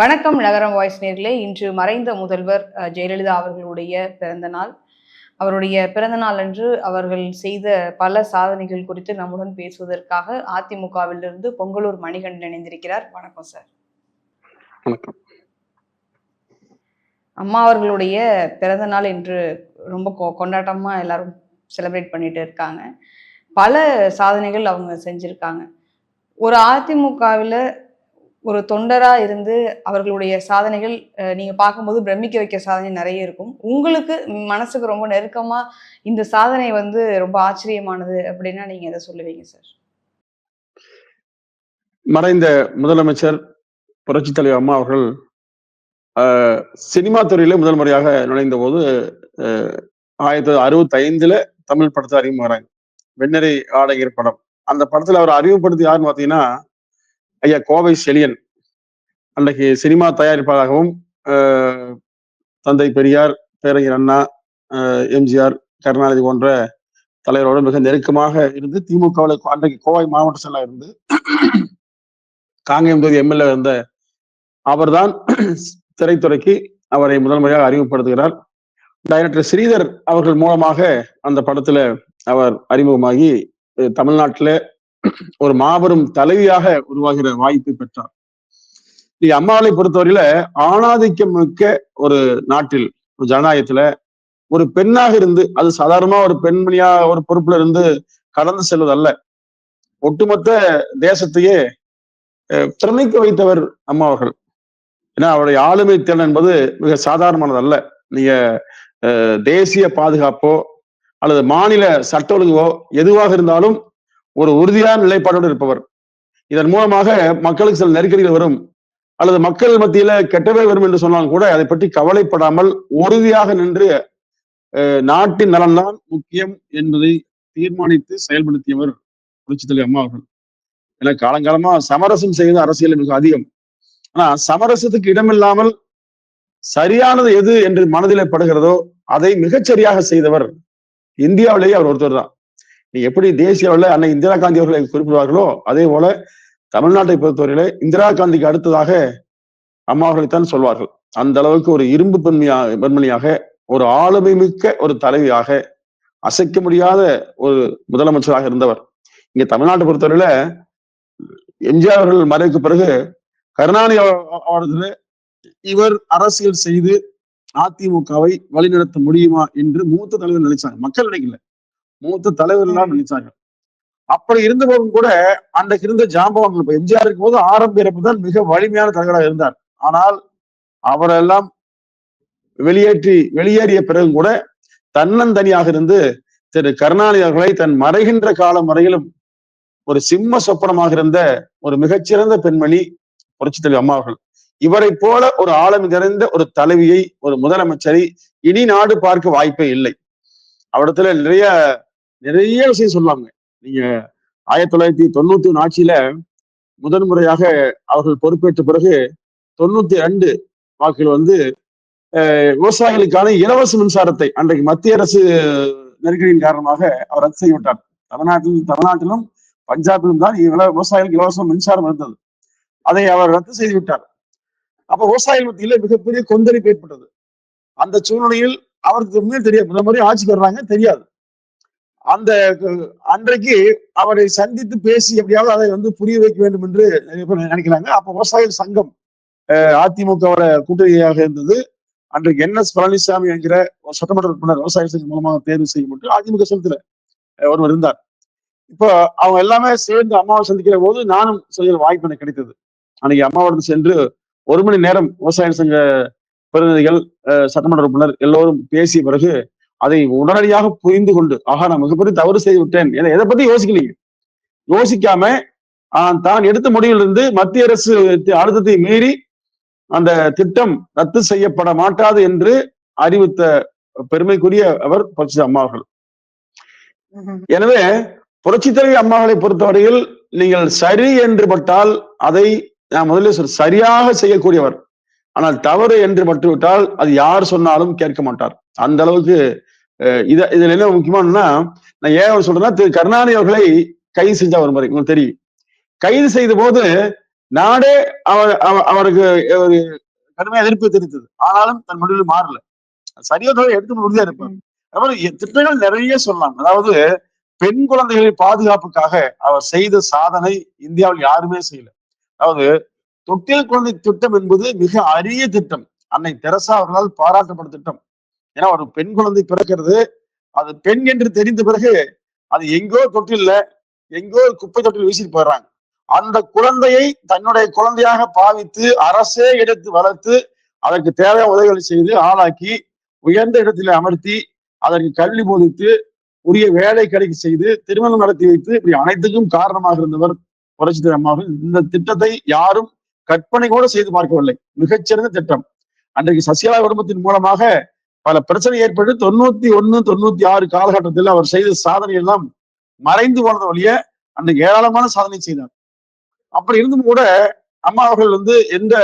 வணக்கம் நகரம் வாய்ஸ் நேர்களே. இன்று மறைந்த முதல்வர் ஜெயலலிதா அவர்களுடைய பிறந்த நாள் அவருடைய பிறந்த நாள் அன்று அவர்கள் செய்த பல சாதனைகள் குறித்து நம்முடன் பேசுவதற்காக அதிமுகவிலிருந்து பொங்கலூர் மணிகண்டன் இணைந்திருக்கிறார். வணக்கம் சார். அம்மா அவர்களுடைய பிறந்த நாள் இன்று ரொம்ப கொண்டாட்டமா எல்லாரும் செலிப்ரேட் பண்ணிட்டு இருக்காங்க. பல சாதனைகள் அவங்க செஞ்சிருக்காங்க. ஒரு அதிமுகவில் ஒரு தொண்டராக இருந்து அவர்களுடைய சாதனைகள் நீங்கள் நீங்க பார்க்கும்போது பிரமிக்க வைக்க சாதனை நிறைய இருக்கும். உங்களுக்கு மனசுக்கு ரொம்ப நெருக்கமா இந்த சாதனை வந்து ரொம்ப ஆச்சரியமானது அப்படின்னா நீங்க எதை சொல்லுவீங்க சார்? மறைந்த முதலமைச்சர் புரட்சி தலைவர் அம்மா அவர்கள் ஆஹ், சினிமா துறையில முதல் முறையாக நுழைந்த போது ஆஹ், ஆயிரத்தி தொள்ளாயிரத்தி அறுபத்தி ஐந்துல தமிழ் படத்தை வராங்க வெண்ணறை ஆடையர் படம். அந்த படத்துல அவர் அறிமுகப்படுத்தி யாருன்னு பாத்தீங்கன்னா ஐயா கோவை செழியன் அன்றைக்கு சினிமா தயாரிப்பாளராகவும் ஆஹ், தந்தை பெரியார் பேரறிஞர் அண்ணா எம்ஜிஆர் கருணாநிதி போன்ற தலைவரோடு மிக நெருக்கமாக இருந்து திமுகவில் அன்றைக்கு கோவை மாவட்ட செயலாக இருந்து காங்கேயம் தொகுதி எம்எல்ஏ இருந்த அவர்தான் திரைத்துறைக்கு அவரை முதல் முறையாக அறிமுகப்படுத்துகிறார். டைரக்டர் ஸ்ரீதர் அவர்கள் மூலமாக அந்த படத்துல அவர் அறிமுகமாகி தமிழ்நாட்டில ஒரு மாபெரும் தலைவியாக உருவாகிற வாய்ப்பை பெற்றார். நீ அம்மாவை பொறுத்தவரையில ஆணாதிக்கம் மிக்க ஒரு நாட்டில் ஒரு ஜனநாயகத்துல ஒரு பெண்ணாக இருந்து அது சாதாரணமா ஒரு பெண்மணியா ஒரு பொறுப்புல இருந்து கடந்து செல்வது அல்ல ஒட்டுமொத்த தேசத்தையே அஹ், வைத்தவர் அம்மா அவர்கள். ஏன்னா அவருடைய ஆளுமை திறன் என்பது மிக சாதாரணமானது அல்ல நீங்க அஹ், தேசிய பாதுகாப்போ அல்லது மாநில சட்ட ஒழுங்கோ எதுவாக இருந்தாலும் ஒரு உறுதியான நிலைப்பாடோடு இருப்பவர். இதன் மூலமாக மக்களுக்கு சில நெருக்கடிகள் வரும். அல்லது மக்கள் மத்தியில கெட்டவே வரும் என்று சொன்னாலும் கூட அதை பற்றி கவலைப்படாமல் உறுதியாக நின்று நாட்டின் நலன்தான் முக்கியம் என்பதை தீர்மானித்து செயல்படுத்தியவர் புரட்சித் தலைவர் அம்மா அவர்கள். ஏன்னா காலங்காலமா சமரசம் செய்வது அரசியல் மிக அதிகம். ஆனா சமரசத்துக்கு இடமில்லாமல் சரியானது எது என்று மனதிலே படுகிறதோ அதை மிகச்சரியாக செய்தவர் இந்தியாவிலேயே அவர் ஒருத்தர் தான். நீ எப்படி தேசிய அளவில் அன்னை இந்திரா காந்தி அவர்களை குறிப்பிடுவார்களோ அதே போல தமிழ்நாட்டை பொறுத்தவரையிலே இந்திரா காந்திக்கு அடுத்ததாக அம்மா அவர்களைத்தான் சொல்வார்கள். அந்த அளவுக்கு ஒரு இரும்பு பெண்மையா பெண்மணியாக ஒரு ஆளுமை மிக்க ஒரு தலைவியாக அசைக்க முடியாத ஒரு முதலமைச்சராக இருந்தவர். இங்க தமிழ்நாட்டை பொறுத்தவரையில எம்ஜிஆர் அவர்கள் மறைவுக்கு பிறகு கருணாநிதி இவர் அரசியல் செய்து அதிமுகவை வழிநடத்த முடியுமா என்று மூத்த தலைவர் நினைச்சாங்க. மக்கள் நினைக்கல. மூத்த தலைவர் எல்லாம் நினைச்சாங்க. அப்படி இருந்த போதும் கூட அன்றைக்கு இருந்த ஜாம்பவான்கள் இப்ப எம்ஜிஆர் இருக்கும் போது ஆரம்ப இறப்பு தான் மிக வலிமையான தலைவராக இருந்தார். ஆனால் அவரெல்லாம் வெளியேற்றி வெளியேறிய பிறகு கூட தன்னந்தனியாக இருந்து திரு கருணாநிதி அவர்களை தன் மறைகின்ற காலம் வரையிலும் ஒரு சிம்ம சொப்பனமாக இருந்த ஒரு மிகச்சிறந்த பெண்மணி புரட்சித் தலைவர் அம்மா அவர்கள். இவரை போல ஒரு ஆளுமை நிறைந்த ஒரு தலைவியை ஒரு முதலமைச்சரை இனி நாடு பார்க்க வாய்ப்பே இல்லை. அவரிடத்துல நிறைய நிறைய விஷயம் சொல்லுவாங்க. நீங்க ஆயிரத்தி தொள்ளாயிரத்தி தொண்ணூத்தி ஒன்று ஆட்சியில முதன் முறையாக அவர்கள் பொறுப்பேற்ற பிறகு தொண்ணூத்தி ரெண்டு வாக்கில் வந்து விவசாயிகளுக்கான இலவச மின்சாரத்தை அன்றைக்கு மத்திய அரசு நெருக்கடியின் காரணமாக அவர் ரத்து செய்துவிட்டார். தமிழ்நாட்டிலும் தமிழ்நாட்டிலும் பஞ்சாபிலும் தான் இவ்வளவு விவசாயிகளுக்கு இலவச மின்சாரம் இருந்தது. அதை அவர் ரத்து செய்து விட்டார் அப்ப விவசாயிகள் மத்தியில மிகப்பெரிய கொந்தளிப்பு ஏற்பட்டது. அந்த சூழ்நிலையில் அவருக்கு தெரியாது. முதல் முறை ஆட்சிக்கு வர்றாங்க தெரியாது. அந்த அன்றைக்கு அவரை சந்தித்து பேசி எப்படியாவது அதை வந்து புரிய வைக்க வேண்டும் என்று நிறைய பேர் நினைக்கிறாங்க. அப்ப விவசாயிகள் சங்கம் அஹ், அதிமுகவோட கூட்டணியாக இருந்தது. அன்றைக்கு என் எஸ் பழனிசாமி என்கிற ஒரு சட்டமன்ற உறுப்பினர் விவசாய சங்கம் மூலமாக தேர்வு செய்யப்பட்டு அதிமுக சங்கத்துல ஒருவர் இருந்தார். இப்போ அவங்க எல்லாமே சேர்ந்து அம்மாவை சந்திக்கிற போது நானும் செய்கிற வாய்ப்பு எனக்கு கிடைத்தது. அன்னைக்கு அம்மாவோட சென்று ஒரு மணி நேரம் விவசாய சங்க பிரதிநிதிகள் அஹ், சட்டமன்ற உறுப்பினர் எல்லோரும் பேசிய பிறகு அதை உடனடியாக புரிந்து கொண்டு ஆஹா நான் மிகப்பெரிய தவறு செய்து விட்டேன். எதை பத்தி யோசிக்கலீங்க? யோசிக்காம தான் எடுத்த முடிவிலிருந்து மத்திய அரசு அழுத்தத்தை மீறி அந்த திட்டம் ரத்து செய்யப்பட மாட்டாது என்று அறிவித்த பெருமைக்குரிய அவர் புரட்சி அம்மா அவர்கள். எனவே புரட்சி தலைவி அம்மாவை பொறுத்தவரையில் நீங்கள் சரி என்று பட்டால் அதை நான் முதல்ல சொல் சரியாக செய்யக்கூடியவர். ஆனால் தவறு என்று பட்டுவிட்டால் அது யார் சொன்னாலும் கேட்க மாட்டார். அந்த அளவுக்கு இத இதுல என்ன முக்கியமானதுன்னா நான் ஏன் சொல்றேன்னா திரு கருணாநிதி அவர்களை கைது செஞ்ச ஒரு முறை உங்களுக்கு தெரியும். கைது செய்த போது நாடே அவர் அவ- அவருக்கு ஒரு கடுமையா எதிர்ப்பு தெரிவித்தது ஆனாலும் தன் முடிவில் மாறல. சரியா எடுத்து உறுதியா இருப்பார். திட்டங்கள் நிறைய சொல்லலாம். அதாவது பெண் குழந்தைகளின் பாதுகாப்புக்காக அவர் செய்த சாதனை இந்தியாவில் யாருமே செய்யல. அதாவது தொட்டில் குழந்தை திட்டம் என்பது மிக அரிய திட்டம். அன்னை தெரசா அவர்களால் பாராட்டப்பட்ட திட்டம். ஏன்னா ஒரு பெண் குழந்தை பிறக்கிறது அது பெண் என்று தெரிந்த பிறகு அது எங்கோ தொட்டில்ல எங்கோ குப்பை தொட்டில் வீசிட்டு போயிடுறாங்க. அந்த குழந்தையை தன்னுடைய குழந்தையாக பாவித்து அரசே எடுத்து வளர்த்து அதற்கு தேவையான உதவிகளை செய்து ஆளாக்கி உயர்ந்த இடத்தில் அமர்த்தி அதற்கு கல்வி போதித்து உரிய வேலை கிடைக்க செய்து திருமணம் நடத்தி வைத்து இப்படி அனைத்துக்கும் காரணமாக இருந்தவர் புரட்சி அம்மாவில் இந்த திட்டத்தை யாரும் கற்பனை கூட செய்து பார்க்கவில்லை. மிகச்சிறந்த திட்டம். அன்றைக்கு சசிகலா குடும்பத்தின் மூலமாக பல பிரச்சனை ஏற்பட்டு தொண்ணூத்தி ஒண்ணு தொண்ணூத்தி ஆறு காலகட்டத்தில் அவர் செய்த சாதனை எல்லாம் மறைந்து போனது வழிய அன்னைக்கு ஏராளமான சாதனை செய்தார். அப்படி இருந்தும் கூட அம்மா அவர்கள் வந்து எந்த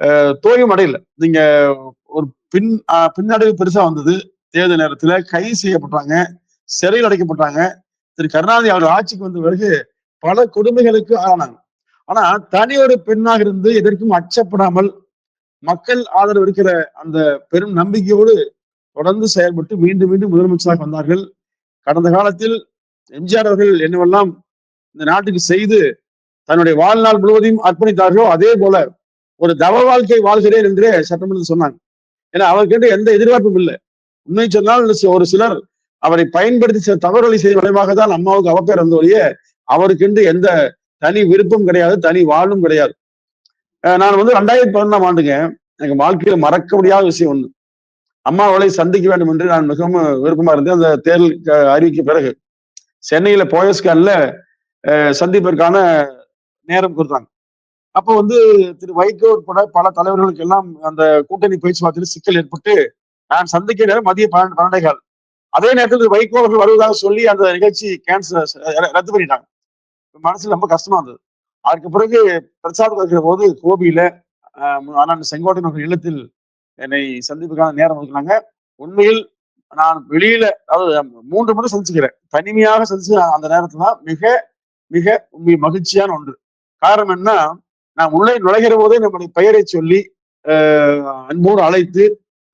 அஹ், அடையில. நீங்க ஒரு பின் பின்னடைவு பெருசா வந்தது. தேர்தல் நேரத்துல கைது செய்யப்பட்டாங்க சிறையில் அடைக்கப்பட்டாங்க. திரு கருணாநிதி அவர் ஆட்சிக்கு வந்த பிறகு பல கொடுமைகளுக்கு ஆளானாங்க. ஆனா தனி ஒரு பெண்ணாக இருந்து எதற்கும் அச்சப்படாமல் மக்கள் ஆதரவு இருக்கிற அந்த பெரும் நம்பிக்கையோடு தொடர்ந்து செயல்பட்டு மீண்டும் மீண்டும் முதலமைச்சராக வந்தார்கள். கடந்த காலத்தில் எம்ஜிஆர் அவர்கள் என்னவெல்லாம் இந்த நாட்டுக்கு செய்து தன்னுடைய வாழ்நாள் முழுவதையும் அர்ப்பணித்தார்களோ அதே போல ஒரு தவ வாழ்க்கை வாழ்கிறேன் என்றே சட்டமன்றத்தில் சொன்னாங்க. ஏன்னா அவர்கிட்ட எந்த எதிர்பார்ப்பும் இல்லை. உண்மை சொன்னால் ஒரு சிலர் அவரை பயன்படுத்தி சில தவறுகளை செய்த விளைவாக தான் அம்மாவுக்கு அவப்பேர் வந்த ஒழிய அவருக்கென்று எந்த தனி விருப்பம் கிடையாது தனி வாழும் கிடையாது. நான் வந்து ரெண்டாயிரத்தி பதினொன்றாம் ஆண்டுங்க எனக்கு வாழ்க்கையில மறக்க முடியாத விஷயம் ஒண்ணு. அம்மாவளை சந்திக்க வேண்டும் என்று நான் மிகவும் விருப்பமா இருந்தேன். அந்த தேர்தல் அறிவிக்க பிறகு சென்னையில போயஸ்கான்ல சந்திப்பதற்கான நேரம் கொடுத்தாங்க. அப்போ வந்து திரு வைகோ உட்பட பல தலைவர்களுக்கு எல்லாம் அந்த கூட்டணி பேச்சுவார்த்தையில் சிக்கல் ஏற்பட்டு நான் சந்திக்க நேரம் மதிய பன்னெண்டு பன்னெண்டே கால். அதே நேரத்தில் திரு வைகோ அவர்கள் வருவதாக சொல்லி அந்த நிகழ்ச்சி கேன்சல் ரத்து பண்ணிட்டாங்க. மனசுல ரொம்ப கஷ்டமா இருந்தது. அதுக்கு பிறகு பிரசாத் இருக்கிற போது கோபியில ஆனால் அண்ணன் செங்கோட்டையன் அவர்கள் இல்லத்தில் என்னை சந்திப்புக்கான நேரம் இருக்கிறாங்க உண்மையில் நான் வெளியில அதாவது மூன்று முறை சந்திச்சுக்கிறேன். தனிமையாக சந்திச்சு அந்த நேரத்துல மிக மிக உண்மை மகிழ்ச்சியான ஒன்று. காரணம் என்ன? நான் உள்ளே நுழைகிற போதே நம்முடைய பெயரை சொல்லி அன்போடு அழைத்து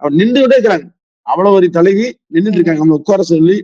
அவர் நின்றுகிட்டே இருக்கிறாங்க. அவ்வளவு ஒரு தலைவி நின்றுட்டு இருக்காங்க. நம்ம உட்கார சொல்லி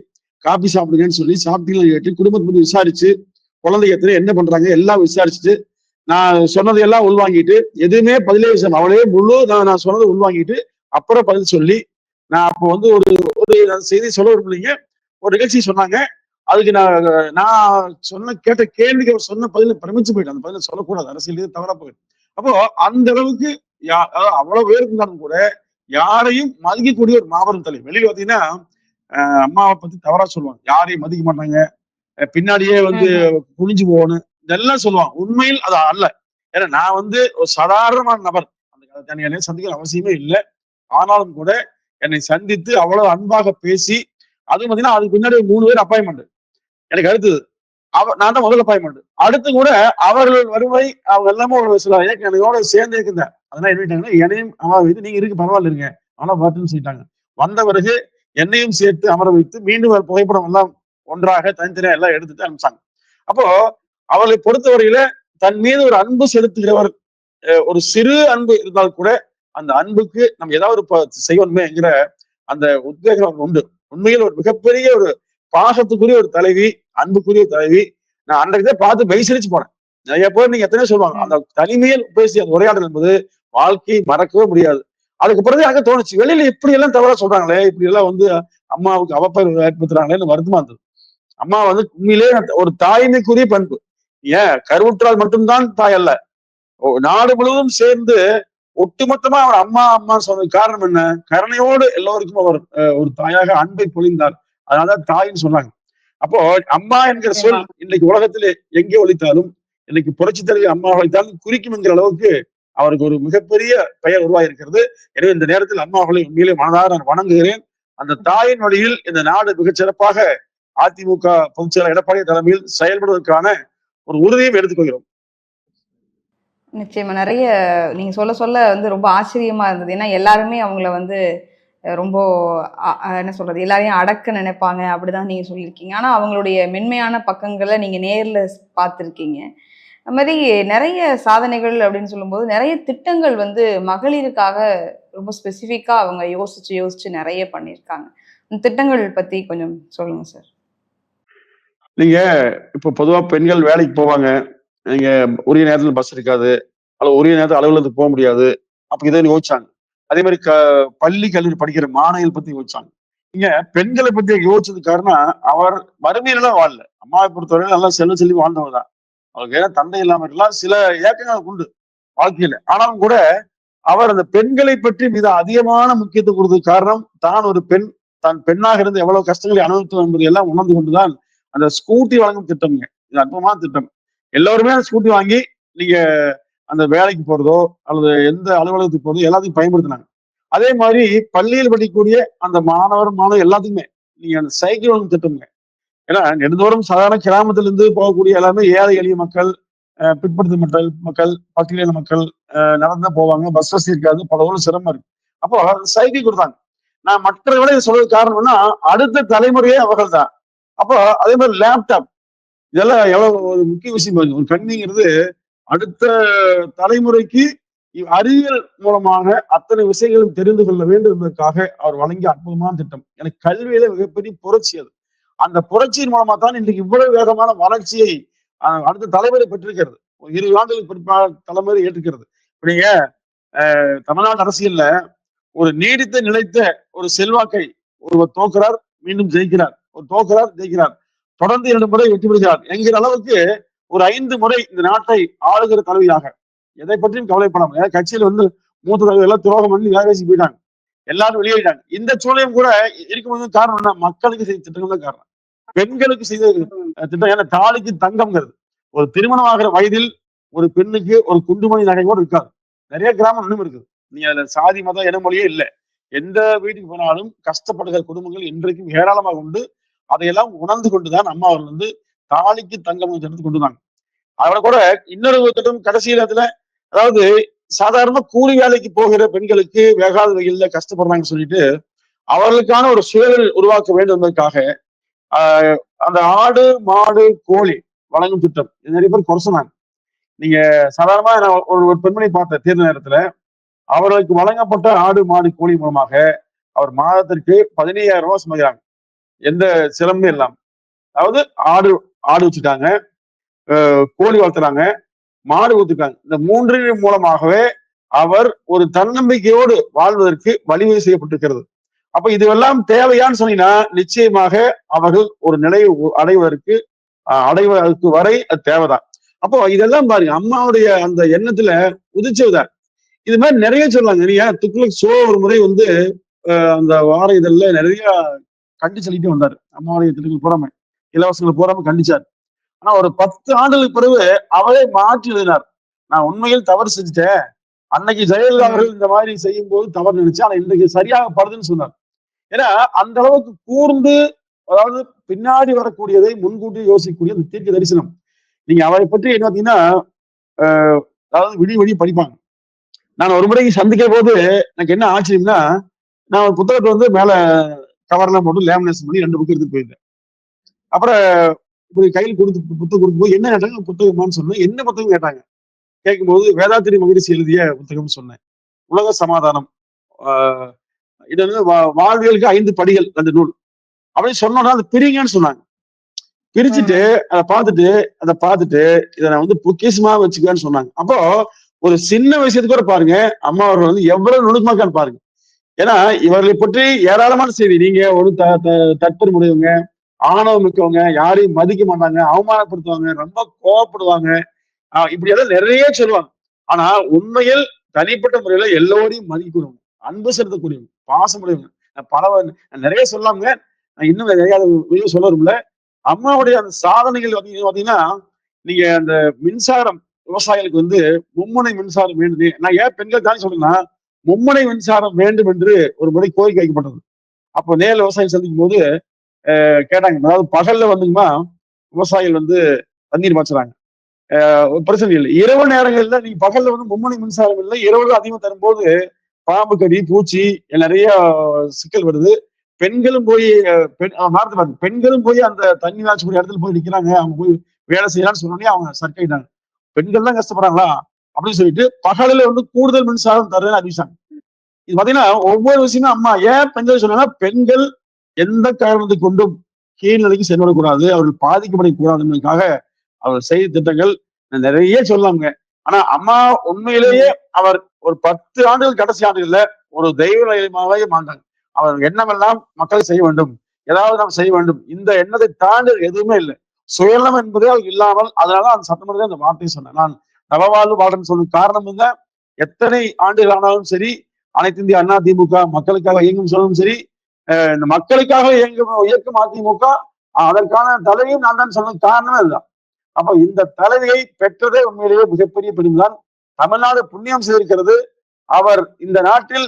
காபி சாப்பிடுங்கன்னு சொல்லி சாப்பிட்டீங்கன்னு கேட்டு குடும்பத்தை பத்தி விசாரிச்சு குழந்தை எத்தனை என்ன பண்றாங்க எல்லாம் விசாரிச்சுட்டு நான் சொன்னதையெல்லாம் உள்வாங்கிட்டு எதுவுமே பதிலே விஷயம் அவளே முழு நான் நான் சொன்னதை உள்வாங்கிட்டு அப்புறம் பதில் சொல்லி நான் அப்போ வந்து ஒரு ஒரு செய்தி சொல்ல விரும்பலைங்க. ஒரு நிகழ்ச்சி சொன்னாங்க. அதுக்கு நான் நான் சொன்ன கேட்ட கேள்விக்கு அவர் சொன்ன பதில பிரமிச்சு போயிட்டேன் அந்த பதில சொல்லக்கூடாது. அரசியல் தவறா போயிடும் அப்போ அந்த அளவுக்கு யா- அவ்வளவு பேர் இருந்தாலும் கூட யாரையும் மதிக்கக்கூடிய ஒரு மாபெரும் தலைவர். வெளியில் பார்த்தீங்கன்னா அம்மாவை பத்தி தவறா சொல்லுவாங்க. யாரையும் மதிக்க மாட்டாங்க. பின்னாடியே வந்து குனிஞ்சு போகணும். இதெல்லாம் சொல்லுவாங்க. உண்மையில் அது அல்ல. ஏன்னா நான் வந்து ஒரு சாதாரணமான நபர். அந்த என்னை சந்திக்கிற அவசியமே இல்லை. ஆனாலும் கூட என்னை சந்தித்து அவ்வளவு அன்பாக பேசி அதுவும் பாத்தீங்கன்னா அதுக்கு பின்னாடி மூணு பேர் அப்பாயின்மெண்ட் எனக்கு அடுத்தது அவ நான் தான் முதல் அப்பாயின்மெண்ட் அடுத்து கூட அவர்கள் வருவை அவங்க எல்லாமே ஒரு சில எனக்கு என்னையோட சேர்ந்து இருக்கின்றேன் அதெல்லாம் என்ன என்னையும் அமர வைத்து நீங்க இருக்கு பரவாயில்ல இருங்க. ஆனா வரட்டுன்னு சொல்லிட்டாங்க. வந்த பிறகு என்னையும் சேர்த்து அமர வைத்து மீண்டும் புகைப்படம் எல்லாம் ஒன்றாக தனித்தனியா எல்லாம் எடுத்துட்டு அனுப்பிச்சாங்க. அப்போ அவளை பொறுத்தவரையில தன் மீது ஒரு அன்பு செலுத்துகிறவர் ஒரு சிறு அன்பு இருந்தால் கூட அந்த அன்புக்கு நம்ம ஏதாவது ஒரு செய்யணுமே என்கிற அந்த உத்வேகம் உண்டு. உண்மையில் ஒரு மிகப்பெரிய ஒரு பாசத்துக்குரிய ஒரு தலைவி அன்புக்குரிய ஒரு தலைவி. நான் அன்றைக்கு பார்த்து மெய்சிரிச்சு போனேன். நிறைய பேர் நீங்க எத்தனையோ சொல்லுவாங்க அந்த தனிமையில் பேசிய அந்த உரையாடல் என்பது வாழ்க்கையை மறக்கவே முடியாது. அதுக்கு பிறகு எனக்கு தோணுச்சு வெளியில இப்படி எல்லாம் தவறா சொல்றாங்களே இப்படி எல்லாம் வந்து அம்மாவுக்கு அவப்பெயர் ஏற்படுத்துறாங்களேன்னு வருத்தமா இருந்தது. அம்மா வந்து உண்மையிலே ஒரு தாய்மைக்குரிய பண்பு. ஏன்? கருவுற்றால் மட்டும்தான் தாய் அல்ல. நாடு முழுவதும் சேர்ந்து ஒட்டுமொத்தமா அவர் அம்மா அம்மா சொன்னது காரணம் என்ன? கருணையோடு எல்லோருக்கும் அவர் ஒரு தாயாக அன்பை பொழிந்தார். அதனாலதான் தாயின்னு சொன்னாங்க. அப்போ அம்மா என்கிற சொல் இன்னைக்கு உலகத்திலே எங்கே ஒழித்தாலும் இன்னைக்கு புரட்சி தலைவி அம்மா ஒழித்தாலும் குறிக்கும் என்கிற அளவுக்கு அவருக்கு ஒரு மிகப்பெரிய பெயர் உருவாயிருக்கிறது எனவே இந்த நேரத்தில் அம்மா அவர்களை உண்மையிலே மனதார நான் வணங்குகிறேன். அந்த தாயின் வழியில் இந்த நாடு மிகச் சிறப்பாக அதிமுக பொதுச் செயலர் எடப்பாடி தலைமையில் செயல்படுவதற்கான ஒரு உறுதியும் எடுத்துக்கொள்கிறோம். நிச்சயமா. நிறைய நீங்க சொல்ல சொல்ல வந்து ரொம்ப ஆச்சரியமா இருந்தது. ஏன்னா எல்லாருமே அவங்கள வந்து ரொம்ப என்ன சொல்றது? எல்லாரையும் அடக்க நினைப்பாங்க. அப்படிதான் நீங்க சொல்லியிருக்கீங்க. ஆனா அவங்களுடைய மென்மையான பக்கங்களை நீங்க நேர்ல பார்த்துருக்கீங்க. அது மாதிரி நிறைய சாதனைகள் அப்படின்னு சொல்லும்போது நிறைய திட்டங்கள் வந்து மகளிருக்காக ரொம்ப ஸ்பெசிஃபிக்காக அவங்க யோசிச்சு யோசிச்சு நிறைய பண்ணியிருக்காங்க. அந்த திட்டங்கள் பற்றி கொஞ்சம் சொல்லுங்கள் சார். நீங்க இப்ப பொதுவா பெண்கள் வேலைக்கு போவாங்க. நீங்க உரிய நேரத்துல பஸ் இருக்காது. அல்ல உரிய நேரத்துல அலுவலகத்துக்கு போக முடியாது. அப்ப இதை யோசிச்சாங்க. அதே மாதிரி க பள்ளி கல்லூரி படிக்கிற மாணவிகள் பத்தி யோசிச்சாங்க. நீங்க பெண்களை பத்தி யோசிச்சது காரணம் அவர் வறுமையிலாம் வாழல. அம்மாவை பொறுத்தவரை நல்லா செல்வ செல்வி வாழ்ந்தவர் தான். அவருக்கு ஏன்னா தந்தை இல்லாம இருக்கலாம். சில ஏக்கங்கள் உண்டு வாழ்க்கையில. ஆனாலும் கூட அவர் அந்த பெண்களை பற்றி மிக அதிகமான முக்கியத்துவம் கொடுத்தது காரணம் தான் ஒரு பெண் தான் பெண்ணாக இருந்து எவ்வளவு கஷ்டங்களை அனுபவித்தோம் என்பதை எல்லாம் உணர்ந்து கொண்டுதான் அந்த ஸ்கூட்டி வழங்கும் திட்டம்ங்க. இது அற்புதமான திட்டம். எல்லோருமே அந்த ஸ்கூட்டி வாங்கி நீங்க அந்த வேலைக்கு போறதோ அல்லது எந்த அலுவலகத்துக்கு போறதோ எல்லாத்தையும் பயன்படுத்தினாங்க. அதே மாதிரி பள்ளியில் படிக்கக்கூடிய அந்த மாணவர் மாணவர் எல்லாத்துக்குமே நீங்க அந்த சைக்கிள் வழங்கும் திட்டம்ங்க. ஏன்னா நெடுந்தோறும் சாதாரண கிராமத்திலிருந்து போகக்கூடிய எல்லாமே ஏழை எளிய மக்கள் அஹ் பிற்படுத்த மக்கள் மக்கள் பட்டியலின மக்கள் நடந்தா போவாங்க. பஸ் வசதி இருக்காது. பல ஊரில் சிரமம் இருக்கு. அப்போ சைக்கிள் கொடுத்தாங்க. நான் மற்றவர்களை விட சொல்றது காரணம்னா அடுத்த தலைமுறையே அவர்கள் தான் அப்போ அதே மாதிரி லேப்டாப் இதெல்லாம் எவ்வளவு ஒரு முக்கிய விஷயம் ஒரு கணினிங்கிறது அடுத்த தலைமுறைக்கு அறிவியல் மூலமாக அத்தனை விஷயங்களும் தெரிந்து கொள்ள வேண்டும் என்பதற்காக அவர் வழங்கிய அற்புதமான திட்டம். எனக்கு கல்வியில மிகப்பெரிய புரட்சி அது. அந்த புரட்சியின் மூலமா தான் இன்றைக்கு இவ்வளவு வேகமான வளர்ச்சியை அடுத்த தலைமுறை பெற்றிருக்கிறது. ஒரு இருபது ஆண்டுகளுக்கு பிற்பாடு தலைமுறை ஏற்றுக்கிறது இப்ப நீங்க தமிழ்நாடு அரசியல்ல ஒரு நீடித்த நிலைத்த ஒரு செல்வாக்கை ஒருவர் தோக்கிறார் மீண்டும் ஜெயிக்கிறார். தோக்கிறார் ஜெயிக்கிறார். தொடர்ந்து இரண்டு முறை வெற்றி பெறுகிறார். என்கிற அளவுக்கு ஒரு ஐந்து முறை இந்த நாட்டை ஆளுகிற தலைவியாக எதை பற்றியும் கவலைப்படாமல். ஏன்னா கட்சியில வந்து மூத்த தலைவர் எல்லாம் துரோகம் பண்ணி வேகவேசி போயிட்டாங்க. எல்லாரும் வெளியேறிட்டாங்க. இந்த சூழலையும் கூட இருக்கும்போது காரணம் என்ன? மக்களுக்கு செய்த திட்டங்கள் தான் காரணம். பெண்களுக்கு செய்த திட்டம் ஏன்னா தாலிக்கு தங்கம்ங்கிறது. ஒரு திருமணம் ஆகிற வயதில் ஒரு பெண்ணுக்கு ஒரு குண்டுமணி நகை கூட இருக்காது. நிறைய கிராமம் இன்னும் இருக்குது. நீ அதுல சாதி மதம் இனமொழியே இல்லை. எந்த வீட்டுக்கு போனாலும் கஷ்டப்படுகிற குடும்பங்கள் இன்றைக்கும் ஏராளமாக உண்டு. அதையெல்லாம் உணர்ந்து கொண்டுதான் அம்மா அவர்கள் வந்து தாலிக்கு தங்கம் எடுத்து கொண்டு வந்தாங்க. அதோட கூட இன்னொரு திட்டம் கடைசி நேரத்துல அதாவது சாதாரண கூலி வேலைக்கு போகிற பெண்களுக்கு வேகாத வகையில கஷ்டப்படுறாங்கன்னு சொல்லிட்டு அவர்களுக்கான ஒரு சூழல் உருவாக்க வேண்டும் என்பதற்காக ஆஹ் அந்த ஆடு மாடு கோழி வழங்கும் திட்டம். இது நிறைய பேர் குறை சொன்னாங்க. நீங்க சாதாரணமா நான் ஒரு ஒரு பெண்மணி பார்த்தேன் தேர்தல் நேரத்துல அவர்களுக்கு வழங்கப்பட்ட ஆடு மாடு கோழி மூலமாக அவர் மாதத்திற்கு பதினையாயிரம் ரூபாய் சமைக்கிறாங்க எந்த சிரமமும் இல்லாம. அதாவது ஆடு ஆடு வச்சுட்டாங்க கோழி வளர்த்துறாங்க. மாடு ஊத்துட்டாங்க இந்த மூன்றின் மூலமாகவே அவர் ஒரு தன்னம்பிக்கையோடு வாழ்வதற்கு வழிவகை செய்யப்பட்டிருக்கிறது. அப்ப இதுவெல்லாம் தேவையான்னு சொன்னீங்கன்னா நிச்சயமாக அவர்கள் ஒரு நிலையை அடைவதற்கு அஹ், அடைவதற்கு வரை அது தேவைதான். அப்போ இதெல்லாம் பாருங்க. அம்மாவுடைய அந்த எண்ணத்துல உதிச்சதுதான் இது மாதிரி நிறைய சொல்லலாங்க நீங்க துக்ளக் சோ ஒரு முறை வந்து அந்த வார இதழ்ல நிறைய கண்டி சொல்லிட்டு வந்தாரு. அம்மாவுடைய திட்டங்கள் போறாம இலவசங்கள் போறாம கண்டிச்சார். ஆனா ஒரு பத்து ஆண்டுகளுக்கு பிறகு அவரே மாற்றி எழுதினார். நான் உண்மையில் தவறு செஞ்சுட்டேன். அன்னைக்கு ஜெயலலிதா அவர்கள் இந்த மாதிரி செய்யும் போது தவறு நினைச்சு ஆனா இன்றைக்கு சரியாக படுதுன்னு சொன்னார். ஏன்னா அந்த அளவுக்கு கூர்ந்து அதாவது பின்னாடி வரக்கூடியதை முன்கூட்டி யோசிக்கக்கூடிய அந்த தீர்க்க தரிசனம். நீங்க அவரை பற்றி என்ன பார்த்தீங்கன்னா அதாவது விடி விடி படிப்பாங்க. நான் ஒரு முறை சந்திக்கிற போது எனக்கு என்ன ஆச்சரியம்னா நான் ஒரு புத்தகத்தை வந்து மேல கவர்லாம் போட்டு லேமினேஷன் பண்ணி ரெண்டு புக்கு எடுத்துட்டு போயிருந்தேன். அப்புறம் இப்படி கையில் கொடுத்து புத்தகம் கொடுக்கும்போது என்ன கேட்டாங்க? புத்தகமான்னு சொன்னேன். என்ன புத்தகம் கேட்டாங்க? கேட்கும்போது வேதாத்திரி மகிழ்ச்சி எழுதிய புத்தகம்னு சொன்னேன். உலக சமாதானம். இது வந்து வாழ்வியலுக்கு ஐந்து படிகள் அந்த நூல். அப்படின்னு சொன்னோன்னா அது பிரிங்கன்னு சொன்னாங்க. பிரிச்சுட்டு அதை பார்த்துட்டு அதை பார்த்துட்டு இதை நான் வந்து பொக்கிஷமா வச்சுக்கன்னு சொன்னாங்க. அப்போ ஒரு சின்ன விஷயத்துக்கு கூட பாருங்க அம்மா அவர்கள் வந்து எவ்வளவு நுணுக்கமாக்கான்னு பாருங்க. ஏன்னா இவர்களை பற்றி ஏராளமான செய்தி. நீங்க ஒரு த த- தற்பெருமுடையவங்க ஆணவம் மிக்கவங்க யாரையும் மதிக்க மாட்டாங்க அவமானப்படுத்துவாங்க ரொம்ப கோவப்படுவாங்க. ஆஹ் இப்படி எல்லாம் நிறைய சொல்லுவாங்க. ஆனா உண்மையில் தனிப்பட்ட முறையில எல்லோரையும் மதிக்கக்கூடியவங்க அன்பு செலுத்தக்கூடியவங்க பாசமுடையவங்க நான் பல நிறைய சொல்லாங்க நான் இன்னும் நிறைய வெளியே சொல்ல வரும்ல அம்மாவுடைய அந்த சாதனைகள் பாத்தீங்கன்னா நீங்க அந்த மின்சாரம் விவசாயிகளுக்கு வந்து மும்முனை மின்சாரம் வேணுது நான் ஏன் பெண்கள் தானே சொல்றேன்னா மும்முனை மின்சாரம் வேண்டும் என்று ஒரு முறை கோரிக்கை வைக்கப்பட்டது. அப்போ நேரில் விவசாயம் சந்திக்கும் போது கேட்டாங்க. அதாவது பகல்ல வந்துங்கம்மா விவசாயிகள் வந்து தண்ணீர் பாய்ச்சுறாங்க. பிரச்சனை இல்லை. இரவு நேரங்கள்ல நீங்க பகல்ல வந்து மும்முனை மின்சாரம் இல்லை. இரவுல அதிகமாக தரும்போது பாம்பு கடி பூச்சி நிறைய சிக்கல் வருது. பெண்களும் போய் பெண் அஹ், பாருங்க. பெண்களும் போய் அந்த தண்ணி வாய்ச்சக்கூடிய இடத்துல போய் நிற்கிறாங்க அவங்க போய் வேலை செய்யலாம்னு சொன்னோடனே அவங்க சர்க்காயிட்டாங்க பெண்கள் தான் கஷ்டப்படுறாங்களா? அப்படின்னு சொல்லிட்டு பகலில் வந்து கூடுதல் மின்சாரம் தரேன்னு அறிவிச்சாங்க. இது பாத்தீங்கன்னா ஒவ்வொரு விஷயமும் அம்மா ஏன் பெண்கள் சொன்னா பெண்கள் எந்த காரணத்தை கொண்டும் கீழ்நிலைக்கு சென்றுவிடக்கூடாது அவர்கள் பாதிக்கப்படக்கூடாது என்பதற்காக அவர் செய்த திட்டங்கள். நிறைய சொல்லாங்க ஆனா அம்மா உண்மையிலேயே அவர் ஒரு பத்து ஆண்டுகள் கடைசி ஆண்டுகள்ல ஒரு தெய்வ நிலையமாகவே மாண்டாங்க அவர் எண்ணமெல்லாம் மக்களை செய்ய வேண்டும். ஏதாவது நாம் செய்ய வேண்டும். இந்த எண்ணத்தை தாண்டி எதுவுமே இல்லை. சுயநலம் என்பதே அவருக்கு இல்லாமல் அதனால அந்த சட்டமன்றத்தை அந்த வார்த்தையை சொன்னேன். நான் நவவாழ்வு வாழ்றேன்னு சொல்லும் காரணமுங்க எத்தனை ஆண்டுகள் ஆனாலும் சரி அனைத்து இந்திய அண்ணா திமுக மக்களுக்காக இயங்கும் சொல்லவும் சரி அஹ் இந்த மக்களுக்காக இயங்கும் இயக்கும் அதிமுக அதற்கான தலைவியும் நான் தான் சொன்ன காரணமே அதுதான். அப்ப இந்த தலைவியை பெற்றதே உண்மையிலேயே மிகப்பெரிய பெருமைதான். தமிழ்நாடு புண்ணியம் செய்திருக்கிறது. அவர் இந்த நாட்டில்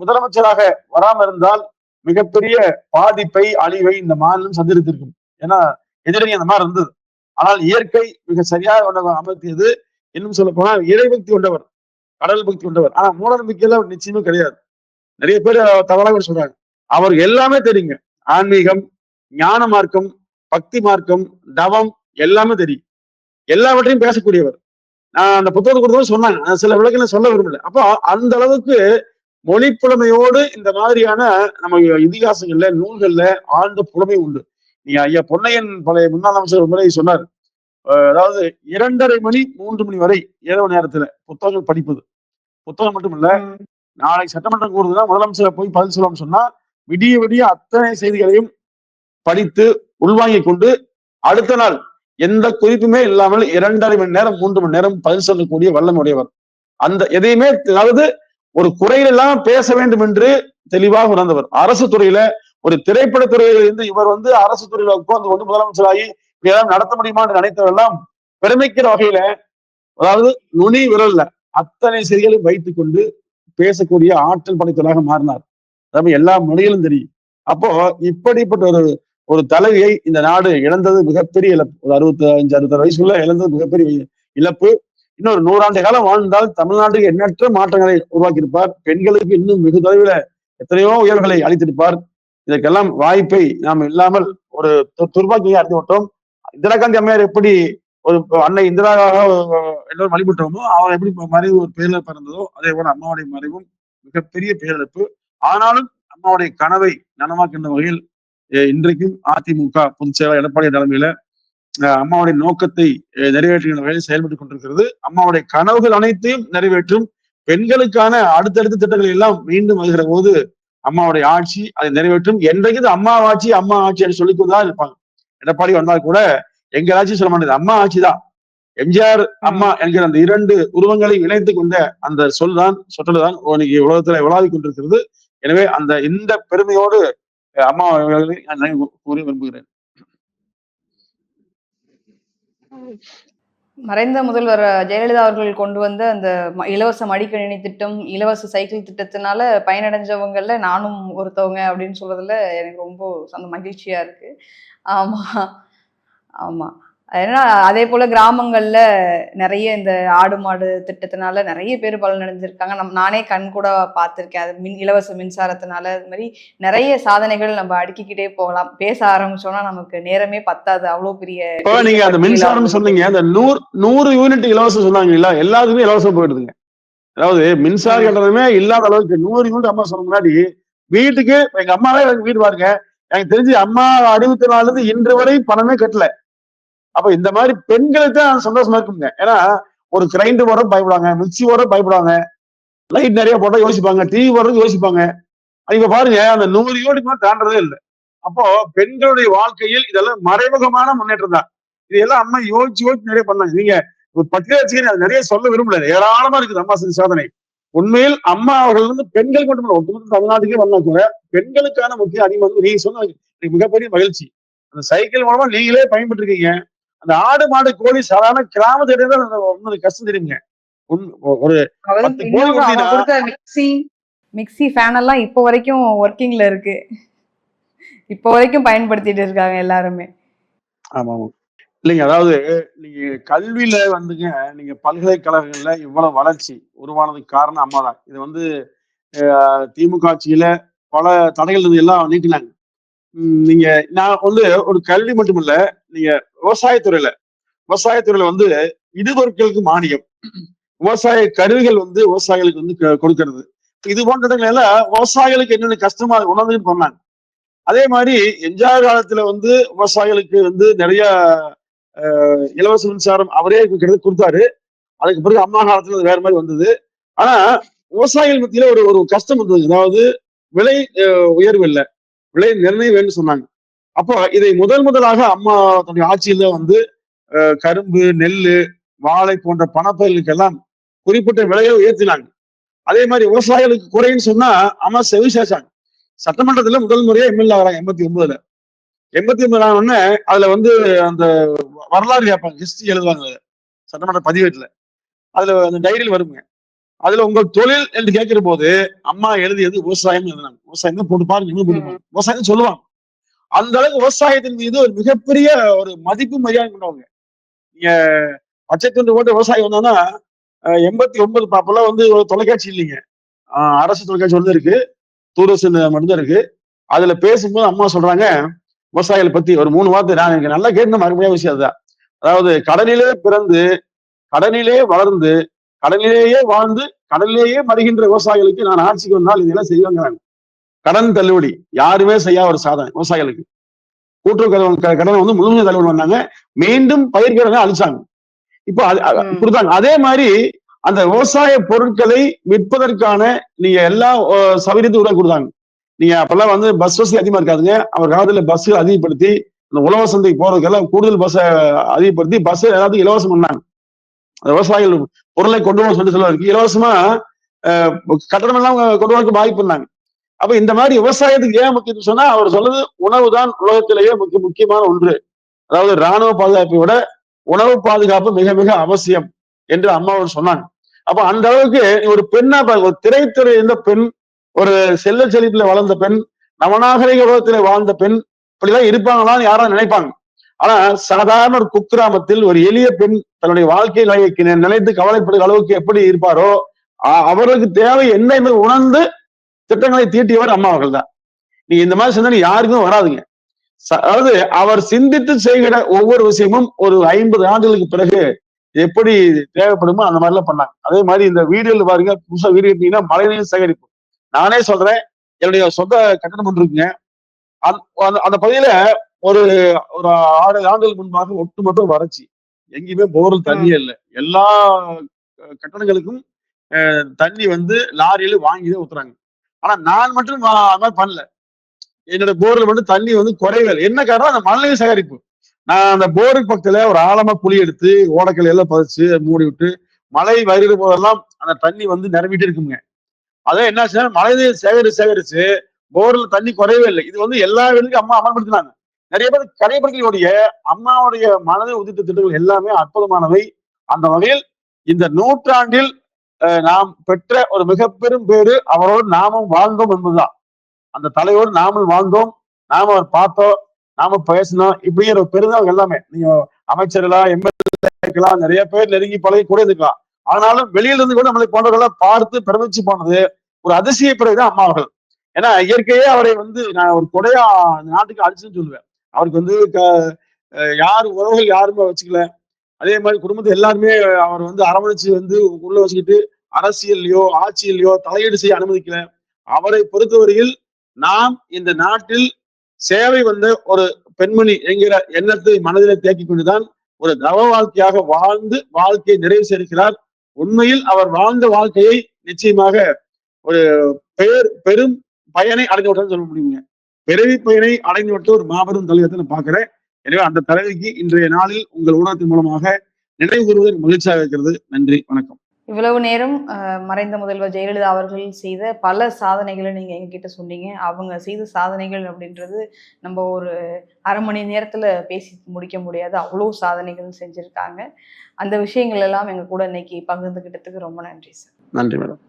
முதலமைச்சராக வராம இருந்தால் மிகப்பெரிய பாதிப்பை அழிவை இந்த மாநிலம் சந்தித்திருக்கும். ஏன்னா எதிரணி அந்த மாதிரி இருந்தது. ஆனால் இயற்கை மிக சரியாக கொண்டவர் அமர்த்தியது இன்னும் சொல்ல போனால் இறைபக்தி கொண்டவர் கடல் பக்தி கொண்டவர். ஆனா மூட நம்பிக்கையில நிச்சயமே கிடையாது. நிறைய பேர் தவறாக சொல்றாங்க. அவருக்கு எல்லாமே தெரியுங்க. ஆன்மீகம் ஞான மார்க்கம் பக்தி மார்க்கம் தவம் எல்லாமே தெரியும். எல்லாவற்றையும் பேசக்கூடியவர். நான் அந்த புத்தகத்தை கொடுத்தோம் சொன்னாங்க. சில விளக்கங்களை சொல்ல விரும்பல. அப்போ அந்த அளவுக்கு மொழி புலமையோடு இந்த மாதிரியான நம்ம இதிகாசங்கள்ல நூல்கள்ல ஆழ்ந்த புலமை உண்டு. நீங்க ஐயா பொன்னையன் பழைய முன்னாள் அமைச்சர் ஒரு முறை சொன்னார். அதாவது இரண்டரை மணி மூன்று மணி வரை இரவு நேரத்துல புத்தகங்கள் படிப்பது. புத்தகம் மட்டும் இல்ல நாளைக்கு சட்டமன்றம் கூடுதுன்னா முதலமைச்சர் போய் பதில் சொல்லலாம்னு சொன்னா விடிய விடிய அத்தனை செய்திகளையும் படித்து உள்வாங்கிக் கொண்டு அடுத்த நாள் எந்த குறிப்புமே இல்லாமல் இரண்டரை மணி நேரம் மூன்று மணி நேரம் பதில் சொல்லக்கூடிய வல்லம் உடையவர். அந்த எதையுமே அதாவது ஒரு குறையில் இல்லாம பேச வேண்டும் என்று தெளிவாக உணர்ந்தவர். அரசு துறையில ஒரு திரைப்பட துறையில இருந்து இவர் வந்து அரசு துறையில உட்கார்ந்து கொண்டு முதலமைச்சராகி ஏதாவது நடத்த முடியுமா என்று பெருமைக்கிற வகையில அதாவது நுனி விரல்ல அத்தனை செய்திகளையும் வைத்துக் கொண்டு பேசக்கூடிய ஆற்றல் படைத்தவராக மாறினார். அதாவது எல்லா மொழிகளும் தெரியும். அப்போ இப்படிப்பட்ட ஒரு ஒரு தலைவியை இந்த நாடு இழந்தது மிகப்பெரிய இழப்பு. ஒரு அறுபத்தி அஞ்சு அறுபத்தாறு வயசுக்குள்ள இழந்தது மிகப்பெரிய இழப்பு. இன்னொரு நூறாண்டு காலம் வாழ்ந்தால் தமிழ்நாட்டுக்கு எண்ணற்ற மாற்றங்களை உருவாக்கியிருப்பார். பெண்களுக்கு இன்னும் மிக தொலைவில் எத்தனையோ உயர்வுகளை அளித்திருப்பார். இதற்கெல்லாம் வாய்ப்பை நாம் இல்லாமல் ஒரு துர்பாக்கியை அறிந்து விட்டோம் இந்திரா காந்தி அம்மையார் எப்படி ஒரு அன்னை இந்திராவாக எல்லோரும் வழிபட்டோமோ அவர் எப்படி மறைவு ஒரு பேரிழப்பு இருந்ததோ அதே போல அம்மாவுடைய மறைவும் மிகப்பெரிய பேரிழப்பு. ஆனாலும் அம்மாவுடைய கனவை நனவாக்கின்ற வகையில் இன்றைக்கும் அதிமுக பொதுச்செயலாளர் எடப்பாடி தலைமையில அம்மாவுடைய நோக்கத்தை நிறைவேற்றுகின்ற வகையில் செயல்பட்டுக் கொண்டிருக்கிறது. அம்மாவுடைய கனவுகள் அனைத்தையும் நிறைவேற்றும் பெண்களுக்கான அடுத்தடுத்த திட்டங்கள் எல்லாம் மீண்டும் வருகிற போது அம்மாவுடைய ஆட்சி அதை நிறைவேற்றும். என்றைக்கு அம்மா ஆட்சி அம்மா ஆட்சி என்று சொல்லிக்கொண்டுதான் இருப்பாங்க. எடப்பாடி வந்தால் கூட எங்க ஆட்சி சொல்ல மாட்டேது அம்மா ஆட்சி தான் எம்ஜிஆர் அம்மா என்கிற அந்த இரண்டு உருவங்களை இணைத்துக் கொண்ட அந்த சொல் தான் சொற்றல் இன்னைக்கு உலகத்துல உலாவி கொண்டிருக்கிறது. எனவே அந்த இந்த பெருமையோடு அம்மா நான் கூறி விரும்புகிறேன். மறைந்த முதல்வர் ஜெயலலிதா அவர்கள் கொண்டு வந்த அந்த இலவச மடிக்கணினி திட்டம் இலவச சைக்கிள் திட்டத்தினால பயனடைஞ்சவங்கள்ல நானும் ஒருத்தவங்க அப்படின்னு சொல்றதுல எனக்கு ரொம்ப சந்த மகிழ்ச்சியா இருக்கு. ஆமா. ஆமா. ஏன்னா அதே போல கிராமங்கள்ல நிறைய இந்த ஆடு மாடு திட்டத்தினால நிறைய பேர் பலனடைஞ்சிருக்காங்க. நம் நானே கண் கூட பார்த்துருக்கேன். அது மின் இலவச மின்சாரத்தினால அது மாதிரி நிறைய சாதனைகள் நம்ம அடுக்கிக்கிட்டே போகலாம். பேச ஆரம்பிச்சோம்னா நமக்கு நேரமே பத்தாது. அவ்வளோ பெரிய நீங்க அந்த மின்சாரம் சொன்னீங்க. அந்த நூறு நூறு யூனிட் இலவசம் சொன்னாங்க இல்ல எல்லாத்துக்குமே இலவசம் போயிடுதுங்க. அதாவது மின்சார கட்டணமே இல்லாத அளவுக்கு நூறு யூனிட் அம்மா சொன்ன முன்னாடி வீட்டுக்கு எங்க அம்மாவே எனக்கு வீடு பாருங்க எனக்கு தெரிஞ்சு அம்மா அறுபத்தி நாலுல இருந்து இன்று வரை பணமே கட்டல. அப்ப இந்த மாதிரி பெண்களுக்கு தான் சந்தோஷமா இருக்குங்க. ஏன்னா ஒரு கிரைண்டர் வர பயப்படுவாங்க மிக்சி வர பயப்படுவாங்க லைட் நிறைய போட்டா யோசிப்பாங்க டிவி வர்றது யோசிப்பாங்க. இப்ப பாருங்க அந்த நூறு யூனிட் தாண்டதே இல்லை. அப்போ பெண்களுடைய வாழ்க்கையில் இதெல்லாம் மறைமுகமான முன்னேற்றம் தான். இதெல்லாம் அம்மா யோசிச்சு யோசிச்சு நிறைய பண்ணாங்க. நீங்க ஒரு பட்டியல் வச்சுக்க நிறைய சொல்ல விரும்பல. ஏராளமா இருக்குது அம்மா செஞ்ச சாதனை. உண்மையில் அம்மா அவர்கள் வந்து பெண்கள் மட்டும் ஒட்டுமொத்த தமிழ்நாட்டுக்கே வந்தா கூட பெண்களுக்கான முக்கிய அதிகம் வந்து நீங்க சொன்ன மிகப்பெரிய மகிழ்ச்சி. அந்த சைக்கிள் மூலமா நீங்களே பயன்பட்டு இருக்கீங்க அந்த ஆடு மாடு கோழி சாதாரண கிராமத்துல கஷ்டம் தெரியுங்க. ஒரு மிக்சி மிக்சி ஃபேன் எல்லாம் இப்போ வரைக்கும் ஒர்க்கிங்ல இருக்கு. இப்போ வரைக்கும் பயன்படுத்திட்டு இருக்காங்க எல்லாருமே. ஆமா ஆமா இல்லைங்க அதாவது நீங்க கல்வியில வந்துங்க நீங்க பல்கலைக்கழகங்கள்ல இவ்வளவு வளர்ச்சி உருவானதுக்கு காரணம் அம்மா தான் இது வந்து திமுக ஆட்சியில பல தடைகள் இருந்து எல்லாம் நீக்கினாங்க நீங்க நான் வந்து ஒரு கல்வி மட்டும் இல்ல நீங்க விவசாயத்துறையில விவசாயத்துறையில வந்து இடுபொருட்களுக்கு மானியம் விவசாய கருவிகள் வந்து விவசாயிகளுக்கு வந்து க- இது போன்ற இடங்கள்ல விவசாயிகளுக்கு என்னென்ன கஷ்டமா உணர்ந்துன்னு பண்ணாங்க அதே மாதிரி எம்ஜிஆர் காலத்துல வந்து விவசாயிகளுக்கு வந்து நிறைய இலவச மின்சாரம் அவரே கிட்டத்தட்ட கொடுத்தாரு. அதுக்கு பிறகு அம்மா காலத்துல அது வேற மாதிரி வந்தது. ஆனா விவசாயிகள் மத்தியில ஒரு ஒரு கஷ்டம் இருந்தது அதாவது விலை உயர்வு இல்லை. விலை நிர்ணயம் வேணும்னு சொன்னாங்க. அப்போ இதை முதல் முதலாக அம்மா தன்னுடைய ஆட்சியில வந்து கரும்பு நெல் வாழை போன்ற பணப்பயிர்களுக்கு எல்லாம் குறிப்பிட்ட விலையை உயர்த்தினாங்க. அதே மாதிரி விவசாயிகளுக்கு குறைன்னு சொன்னா அம்மா செவி சேச்சாங்க. சட்டமன்றத்துல முதல் முறையா எம்எல்ஏ ஆகிறாங்க எண்பத்தி ஒன்பதுல. எண்பத்தி ஒன்பது உடனே அதுல வந்து அந்த வரலாறு கேட்பாங்க ஹிஸ்டரி எழுதுவாங்க. சட்டமன்ற பதிவேட்டுல. அதுல அந்த டைரியில் வருங்க. அதுல உங்கள் தொழில் என்று கேட்கிற போது அம்மா எழுதியது விவசாயம் எழுதினாங்க விவசாயம் தான் போட்டு பாருங்க இன்னும் போட்டு விவசாயம் சொல்லுவாங்க. அந்த அளவுக்கு விவசாயத்தின் மீது ஒரு மிகப்பெரிய ஒரு மதிப்பு மரியாதை கொண்டவங்க. நீங்க பச்சை துண்டு போட்டு விவசாயம் வந்தாங்கன்னா எண்பத்தி ஒன்பது அப்பெல்லாம் வந்து ஒரு தொலைக்காட்சி இல்லைங்க. அரசு தொலைக்காட்சி வந்து இருக்கு. தூரதர்ஷன் மட்டும்தான் இருக்கு. அதுல பேசும்போது அம்மா சொல்றாங்க விவசாயிகளை பத்தி ஒரு மூணு வார்த்தை நான் எனக்கு நல்லா கேட்டு மறுபடியும் விஷயம் அதுதான் அதாவது கடலிலே பிறந்து கடலிலே வளர்ந்து கடலிலேயே வாழ்ந்து கடலிலேயே மறுகின்ற விவசாயிகளுக்கு நான் ஆட்சிக்கு வந்தால் இதெல்லாம் செய்வாங்க கடன் தள்ளுபடி. யாருமே செய்யாத ஒரு சாதனை விவசாயிகளுக்கு. கூட்டுறவு கடன் வந்து முழுமையாக தள்ளுபடி பண்ணாங்க. மீண்டும் பயிர்கடனை அழிச்சாங்க. இப்போ. கொடுத்தாங்க. அதே மாதிரி அந்த விவசாய பொருட்களை விற்பதற்கான நீங்க அஹ், சௌகரியத்தை உருவாக்கி கொடுத்தாங்க. நீங்க அப்பெல்லாம் வந்து பஸ் வசதி அதிகமா இருக்காதுங்க. அவர் காலத்துல பஸ் அதிகப்படுத்தி இந்த உழவர் சந்தைக்கு போறதுக்கெல்லாம் கூடுதல் பஸ்ஸை அதிகப்படுத்தி பஸ் எல்லாத்துக்கும் இலவசம் பண்ணாங்க. விவசாயிகள் பொருளை கொண்டு வர சொல்லி சொல்லுவாங்க இலவசமா கட்டணம் எல்லாம் கொண்டு வரக்கு வாய்ப்பு பண்ணாங்க அப்ப இந்த மாதிரி விவசாயத்துக்கு ஏன் முக்கியம் சொன்னா அவர் சொல்றது உணவு தான் உலகத்திலேயே முக்கிய முக்கியமான ஒன்று. அதாவது ராணுவ பாதுகாப்பை விட உணவு பாதுகாப்பு மிக மிக அவசியம் என்று அம்மா அவர் சொன்னாங்க. அப்ப அந்த அளவுக்கு ஒரு பெண்ணா ஒரு திரைத்துறை இருந்த பெண் ஒரு செல்ல செழிப்புல வளர்ந்த பெண் நவநாகரிக உலகத்திலே வாழ்ந்த பெண் இப்படிதான் இருப்பாங்களான்னு யாரும் நினைப்பாங்க. ஆனா சாதாரண ஒரு குக்கிராமத்தில் ஒரு எளிய பெண் தன்னுடைய வாழ்க்கை நிலைக்கு நினைத்து கவலைப்படுகிற அளவுக்கு எப்படி இருப்பாரோ அவருக்கு தேவை என்ன என்பதை உணர்ந்து திட்டங்களை தீட்டியவர் அம்மா அவர்கள் தான் நீங்க இந்த மாதிரி சிந்தனை யாருக்கும் வராதுங்க. ச- அதாவது அவர் சிந்தித்து செய்கிற ஒவ்வொரு விஷயமும் ஒரு ஐம்பது ஆண்டுகளுக்கு பிறகு எப்படி தேவைப்படுமோ அந்த மாதிரி எல்லாம் பண்ணாங்க. அதே மாதிரி இந்த வீடியோல பாருங்க புதுசா வீடியோ எடுத்தீங்கன்னா மழைநீர் சேகரிப்பு. நானே சொல்றேன். என்னுடைய சொந்த கட்டணம் ஒன்று இருக்குங்க. அந்த- அந்த- பகுதியில ஒரு ஒரு ஆறு ஆண்டுகள் முன்பாக ஒட்டுமொத்த வறட்சி. எங்கேயுமே போரில் தண்ணியே இல்லை. எல்லா கட்டணங்களுக்கும் தண்ணி வந்து லாரியில வாங்கி தான் ஊத்துறாங்க. ஆனா நான் மட்டும் அது மாதிரி பண்ணல. என்னோட போர்ல மட்டும் தண்ணி வந்து குறையவே என்ன காரணம்? அந்த மழைநீர் சேகரிப்பு. நான் அந்த போருக்கு பக்கத்துல ஒரு ஆழமா குழி எடுத்து ஓடக்கல் எல்லாம் பதிச்சு மூடி விட்டு மழை வருகிற போதெல்லாம் அந்த தண்ணி வந்து நிரம்பிட்டு இருக்குங்க. அதான் என்னாச்சுன்னா மழைநீர் சேகரிச்சு சேகரிச்சு போர்ல தண்ணி குறையவே இல்லை. இது வந்து எல்லா வீட்டுக்கும் அம்மா அமல்படுத்தினாங்க நிறைய பேர் கடைபிடிக்கக்கூடிய அம்மாவுடைய மனதை உதித்த திட்டங்கள் எல்லாமே அற்புதமானவை. அந்த வகையில் இந்த நூற்றாண்டில் அஹ், நாம் பெற்ற ஒரு மிக பெரும் பேரு அவரோடு நாமும் வாழ்ந்தோம் என்பதுதான். அந்த தலையோடு நாமும் வாழ்ந்தோம். நாம அவர் பார்த்தோம் நாம பேசினோம் இப்படிங்கிற பெருந்தவங்க எல்லாமே. நீங்க அமைச்சர்களா எம்எல்ஏக்கலாம் நிறைய பேர் நெருங்கி பழகி கூட இருக்கலாம். ஆனாலும் வெளியில இருந்து கூட நம்மளை போன்றவர்களை பார்த்து பிரமிச்சு போனது ஒரு அதிசய பிறகுதான் அம்மா அவர்கள். ஏன்னா இயற்கையே அவரை வந்து நான் ஒரு கொடையா நாட்டுக்கு அழிச்சுன்னு சொல்லுவேன். அவருக்கு வந்து க- யார் உறவுகள் யாருமே வச்சுக்கல. அதே மாதிரி குடும்பத்தை எல்லாருமே அவர் வந்து அரவணைச்சு வந்து உள்ள வச்சுக்கிட்டு அரசியல்லையோ ஆட்சியிலையோ தலையீடு செய்ய அனுமதிக்கல. அவரை பொறுத்தவரையில் நாம் இந்த நாட்டில் சேவை வந்த ஒரு பெண்மணி என்கிற எண்ணத்தை மனதில தேக்கிக் கொண்டுதான் ஒரு தவ வாழ்க்கையாக வாழ்ந்து வாழ்க்கையை நிறைவு செய்திருக்கிறார். உண்மையில் அவர் வாழ்ந்த வாழ்க்கையை நிச்சயமாக ஒரு பெயர் பெரும் பயனை அடைந்து சொல்ல முடியுங்க. பிறவி பயனை அடைந்து விட்ட ஒரு மாபெரும் தலைவத்தை நான் பாக்குறேன் எனவே அந்த தலைவிக்கு இன்றைய நாளில் உங்கள் ஊடகத்தின் மூலமாக நினைவு கூறுவது மகிழ்ச்சியாக இருக்கிறது. நன்றி வணக்கம். இவ்வளவு நேரம் மறைந்த முதல்வர் ஜெயலலிதா அவர்கள் செய்த பல சாதனைகளை நீங்கள் எங்ககிட்ட சொன்னீங்க. அவங்க செய்த சாதனைகள் அப்படின்றது நம்ம ஒரு அரை மணி நேரத்தில் பேசி முடிக்க முடியாது. அவ்வளோ சாதனைகள் செஞ்சுருக்காங்க. அந்த விஷயங்கள் எல்லாம் எங்கள் கூட இன்னைக்கு பகிர்ந்துக்கிட்டதுக்கு ரொம்ப நன்றி சார். நன்றி மேடம்.